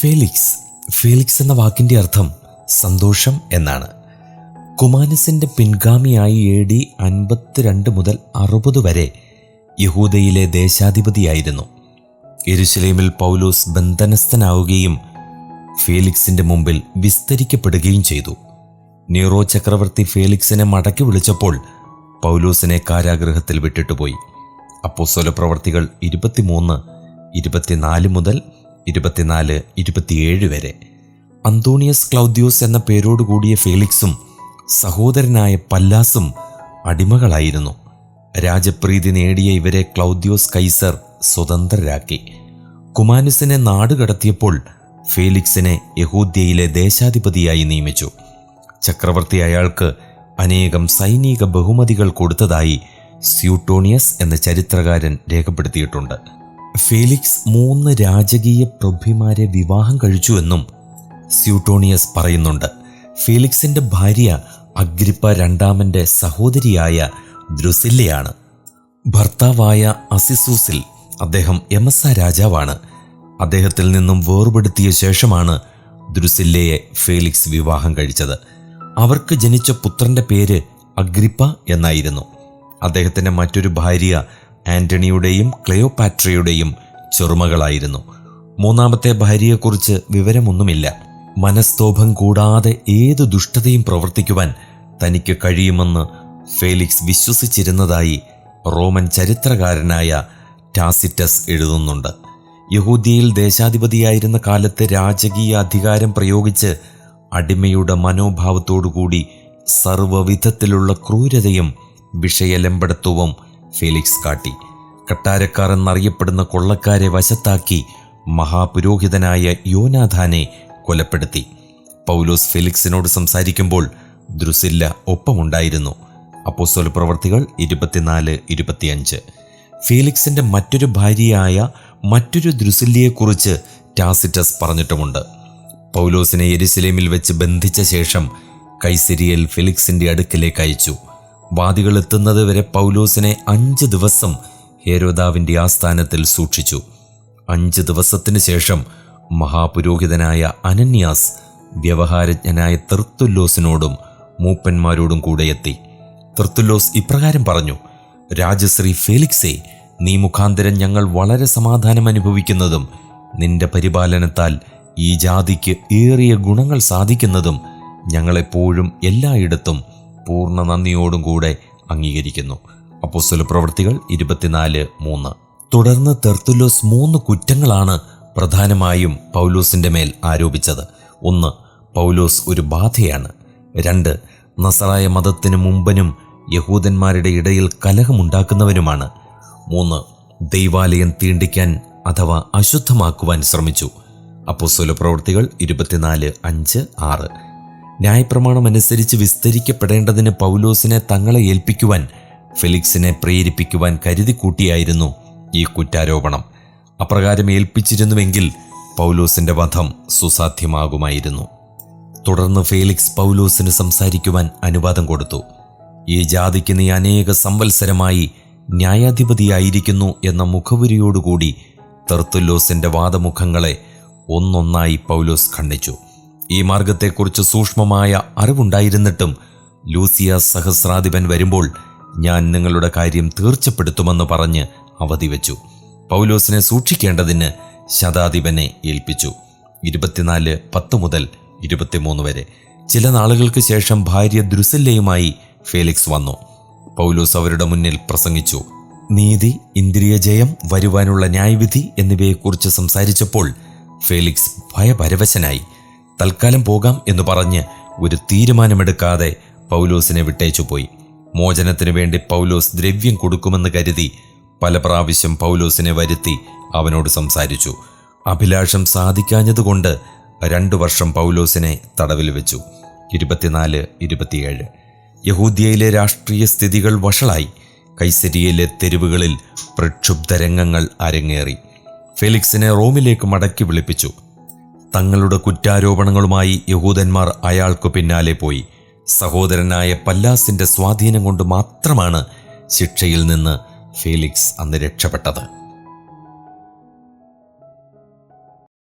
Felix Felix എന്ന വാക്കിന്റെ അർത്ഥം സന്തോഷം എന്നാണ്. കുമാനസിന്റെ പിൻഗാമിയായി എ ഡി അൻപത്തിരണ്ട് മുതൽ അറുപത് വരെ യഹൂദയിലെ ദേശാധിപതിയായിരുന്നു. എരുശലേമിൽ പൗലോസ് ബന്ധനസ്ഥനാവുകയും ഫേലിക്സിന്റെ മുമ്പിൽ വിസ്തരിക്കപ്പെടുകയും ചെയ്തു. നീറോ ചക്രവർത്തി ഫേലിക്സിനെ മടക്കി വിളിച്ചപ്പോൾ പൗലോസിനെ കാരാഗൃഹത്തിൽ വിട്ടിട്ടുപോയി. അപ്പോസ്വല പ്രവർത്തികൾ ഇരുപത്തിമൂന്ന് ഇരുപത്തിനാല് മുതൽ ഇരുപത്തിനാല് ഇരുപത്തിയേഴ് വരെ. അന്തോണിയസ് ക്ലൗദ്യോസ് എന്ന പേരോടുകൂടിയ ഫേലിക്സും സഹോദരനായ പല്ലാസും അടിമകളായിരുന്നു. രാജപ്രീതി നേടിയ ഇവരെ ക്ലൗദ്യോസ് കൈസർ സ്വതന്ത്രരാക്കി. കുമാനുസിനെ നാടുകടത്തിയപ്പോൾ ഫേലിക്സിനെ യഹൂദ്യയിലെ ദേശാധിപതിയായി നിയമിച്ചു. ചക്രവർത്തി അയാൾക്ക് അനേകം സൈനിക ബഹുമതികൾ കൊടുത്തതായി സ്യൂട്ടോണിയസ് എന്ന ചരിത്രകാരൻ രേഖപ്പെടുത്തിയിട്ടുണ്ട്. ഫേലിക്സ് മൂന്ന് രാജകീയ പ്രഭ്യമാരെ വിവാഹം കഴിച്ചുവെന്നും സ്യൂട്ടോണിയസ് പറയുന്നുണ്ട്. ഫേലിക്സിന്റെ ഭാര്യ അഗ്രിപ്പ രണ്ടാമന്റെ സഹോദരിയായ ദ്രുസില്ലയാണ്. ഭർത്താവായ അസിസൂസിൽ അദ്ദേഹം എമസ രാജാവാണ്. അദ്ദേഹത്തിൽ നിന്നും വേർപെടുത്തിയ ശേഷമാണ് ദ്രുസില്ലയെ ഫേലിക്സ് വിവാഹം കഴിച്ചത്. അവർക്ക് ജനിച്ച പുത്രന്റെ പേര് അഗ്രിപ്പ എന്നായിരുന്നു. അദ്ദേഹത്തിന്റെ മറ്റൊരു ഭാര്യ ആന്റണിയുടെയും ക്ലെയോപാട്രയുടെയും ചെറുമകളായിരുന്നു. മൂന്നാമത്തെ ഭാര്യയെക്കുറിച്ച് വിവരമൊന്നുമില്ല. മനസ്തോഭം കൂടാതെ ഏത് ദുഷ്ടതയും പ്രവർത്തിക്കുവാൻ തനിക്ക് കഴിയുമെന്ന് ഫേലിക്സ് വിശ്വസിച്ചിരുന്നതായി റോമൻ ചരിത്രകാരനായ ടാസിറ്റസ് എഴുതുന്നുണ്ട്. യഹൂദിയിൽ ദേശാധിപതിയായിരുന്ന കാലത്ത് രാജകീയ അധികാരം പ്രയോഗിച്ച് അടിമയുടെ മനോഭാവത്തോടുകൂടി സർവവിധത്തിലുള്ള ക്രൂരതയും വിഷയലമ്പടത്വവും ഫേലിക്സ് കാട്ടി. കട്ടാരക്കാർ എന്നറിയപ്പെടുന്ന കൊള്ളക്കാരെ വശത്താക്കി മഹാപുരോഹിതനായ യോനാഥാനെ കൊലപ്പെടുത്തി. പൗലോസ് ഫെലിക്സിനോട് സംസാരിക്കുമ്പോൾ ദ്രുസില്ല ഒപ്പമുണ്ടായിരുന്നു. അപ്പോസ്വല പ്രവർത്തികൾ ഇരുപത്തിനാല് ഇരുപത്തിയഞ്ച്. ഫീലിക്സിന്റെ മറ്റൊരു ഭാര്യയായ മറ്റൊരു ദ്രുസില്ലിയെക്കുറിച്ച് ടാസിറ്റസ് പറഞ്ഞിട്ടുമുണ്ട്. പൗലോസിനെ എരുസലേമിൽ വെച്ച് ബന്ധിച്ച ശേഷം കൈസിരിയൽ ഫിലിക്സിന്റെ അടുക്കിലേക്ക് അയച്ചു. വാദികൾ എത്തുന്നത് വരെ പൗലോസിനെ അഞ്ച് ദിവസം ഹേരോദാവിന്റെ ആസ്ഥാനത്തിൽ സൂക്ഷിച്ചു. അഞ്ച് ദിവസത്തിന് ശേഷം മഹാപുരോഹിതനായ അനന്യാസ് വ്യവഹാരജ്ഞനായ തെർത്തുല്ലോസിനോടും മൂപ്പന്മാരോടും കൂടെ എത്തി. തെർത്തുല്ലോസ് ഇപ്രകാരം പറഞ്ഞു രാജശ്രീ ഫേലിക്സേ നീ മുഖാന്തരം ഞങ്ങൾ വളരെ സമാധാനം അനുഭവിക്കുന്നതും നിന്റെ പരിപാലനത്താൽ ഈ ജാതിക്ക് ഏറിയ ഗുണങ്ങൾ സാധിക്കുന്നതും ഞങ്ങളെപ്പോഴും എല്ലായിടത്തും പൂർണ നന്ദിയോടും കൂടെ അംഗീകരിക്കുന്നു. അപ്പോസ്തല പ്രവൃത്തികൾ ഇരുപത്തിനാല് മൂന്ന്. തുടർന്ന് തെർത്തുലോസ് മൂന്ന് കുറ്റങ്ങളാണ് പ്രധാനമായും പൗലോസിന്റെ മേൽ ആരോപിച്ചത്. ഒന്ന് പൗലോസ് ഒരു ബാധയാണ്. രണ്ട് നസറായ മതത്തിനു മുമ്പനും യഹൂദന്മാരുടെ ഇടയിൽ കലഹമുണ്ടാക്കുന്നവനുമാണ്. മൂന്ന് ദൈവാലയം തീണ്ടിക്കാൻ അഥവാ അശുദ്ധമാക്കുവാൻ ശ്രമിച്ചു. അപ്പോസ്തല പ്രവൃത്തികൾ ഇരുപത്തിനാല് അഞ്ച് ആറ്. ന്യായപ്രമാണം അനുസരിച്ച് വിസ്തരിക്കപ്പെടേണ്ടതിന് പൗലോസിനെ തങ്ങളെ ഏൽപ്പിക്കുവാൻ ഫെലിക്സിനെ പ്രേരിപ്പിക്കുവാൻ കരുതിക്കൂട്ടിയായിരുന്നു ഈ കുറ്റാരോപണം. അപ്രകാരം ഏൽപ്പിച്ചിരുന്നുവെങ്കിൽ പൗലോസിന്റെ വധം സുസാധ്യമാകുമായിരുന്നു. തുടർന്ന് ഫേലിക്സ് പൗലോസിന് സംസാരിക്കുവാൻ അനുവാദം കൊടുത്തു. ഈ ജാതിക്ക് നീ അനേക സംവത്സരമായി ന്യായാധിപതിയായിരിക്കുന്നു എന്ന മുഖവുരിയോടുകൂടി തെർത്തുല്ലോസിന്റെ വാദമുഖങ്ങളെ ഒന്നൊന്നായി പൗലോസ് ഖണ്ഡിച്ചു. ഈ മാർഗത്തെക്കുറിച്ച് സൂക്ഷ്മമായ അറിവുണ്ടായിരുന്നിട്ടും ലൂസിയ സഹസ്രാധിപൻ വരുമ്പോൾ ഞാൻ നിങ്ങളുടെ കാര്യം തീർച്ചപ്പെടുത്തുമെന്ന് പറഞ്ഞ് അവധി വെച്ചു. പൗലോസിനെ സൂക്ഷിക്കേണ്ടതിന് ശതാധിപനെ ഏൽപ്പിച്ചു. ഇരുപത്തിനാല് പത്ത് മുതൽ ഇരുപത്തിമൂന്ന് വരെ. ചില നാളുകൾക്ക് ശേഷം ഭാര്യ ദ്രുസില്ലയുമായി ഫേലിക്സ് വന്നു. പൗലോസ് അവരുടെ മുന്നിൽ പ്രസംഗിച്ചു. നീതി ഇന്ദ്രിയജയം വരുവാനുള്ള ന്യായവിധി എന്നിവയെക്കുറിച്ച് സംസാരിച്ചപ്പോൾ ഫേലിക്സ് ഭയപരവശനായി. തൽക്കാലം പോകാം എന്ന് പറഞ്ഞ് ഒരു തീരുമാനമെടുക്കാതെ പൗലോസിനെ വിട്ടേച്ചു പോയി. മോചനത്തിനു വേണ്ടി പൗലോസ് ദ്രവ്യം കൊടുക്കുമെന്ന് കരുതി പല പ്രാവശ്യം പൗലോസിനെ വരുത്തി അവനോട് സംസാരിച്ചു. അഭിലാഷം സാധിക്കാഞ്ഞതുകൊണ്ട് രണ്ടു വർഷം പൗലോസിനെ തടവിൽ വെച്ചു. ഇരുപത്തിനാല് ഇരുപത്തിയേഴ്. യഹൂദ്യയിലെ രാഷ്ട്രീയ സ്ഥിതികൾ വഷളായി. കൈസരിയയിലെ തെരുവുകളിൽ പ്രക്ഷുബ്ധരംഗങ്ങൾ അരങ്ങേറി. ഫെലിക്സിനെ റോമിലേക്ക് മടക്കി വിളിപ്പിച്ചു. തങ്ങളുടെ കുറ്റാരോപണങ്ങളുമായി യഹൂദന്മാർ അയാൾക്കു പിന്നാലെ പോയി. സഹോദരനായ പല്ലാസിന്റെ സ്വാധീനം കൊണ്ട് മാത്രമാണ് ശിക്ഷയിൽ നിന്ന് ഫീലിക്സ് അന്ന് രക്ഷപ്പെട്ടത്.